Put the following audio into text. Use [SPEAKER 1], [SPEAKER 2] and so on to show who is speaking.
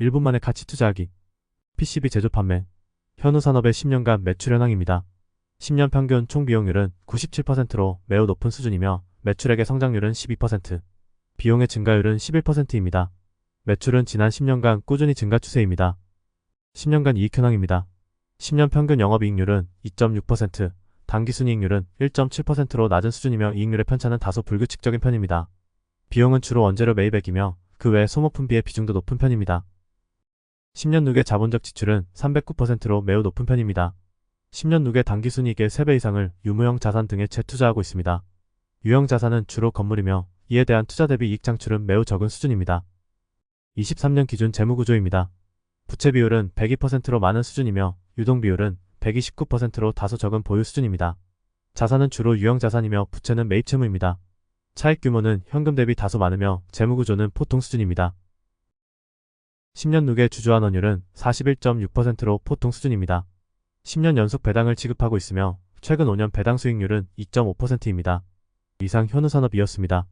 [SPEAKER 1] 1분 만에 가치 투자하기. PCB 제조 판매. 현우 산업의 10년간 매출 현황입니다. 10년 평균 총 비용률은 97%로 매우 높은 수준이며 매출액의 성장률은 12%, 비용의 증가율은 11%입니다. 매출은 지난 10년간 꾸준히 증가 추세입니다. 10년간 이익 현황입니다. 10년 평균 영업이익률은 2.6%, 당기순이익률은 1.7%로 낮은 수준이며 이익률의 편차는 다소 불규칙적인 편입니다. 비용은 주로 원재료 매입액이며 그 외 소모품비의 비중도 높은 편입니다. 10년 누계 자본적 지출은 309%로 매우 높은 편입니다. 10년 누계 당기순이익의 3배 이상을 유무형 자산 등에 재투자하고 있습니다. 유형 자산은 주로 건물이며 이에 대한 투자 대비 이익 창출은 매우 적은 수준입니다. 23년 기준 재무구조입니다. 부채 비율은 102%로 많은 수준이며 유동 비율은 129%로 다소 적은 보유 수준입니다. 자산은 주로 유형 자산이며 부채는 매입 채무입니다. 차익 규모는 현금 대비 다소 많으며 재무구조는 보통 수준입니다. 10년 누계 주주환 원율은 41.6%로 보통 수준입니다. 10년 연속 배당을 지급하고 있으며 최근 5년 배당 수익률은 2.5%입니다. 이상 현우산업이었습니다.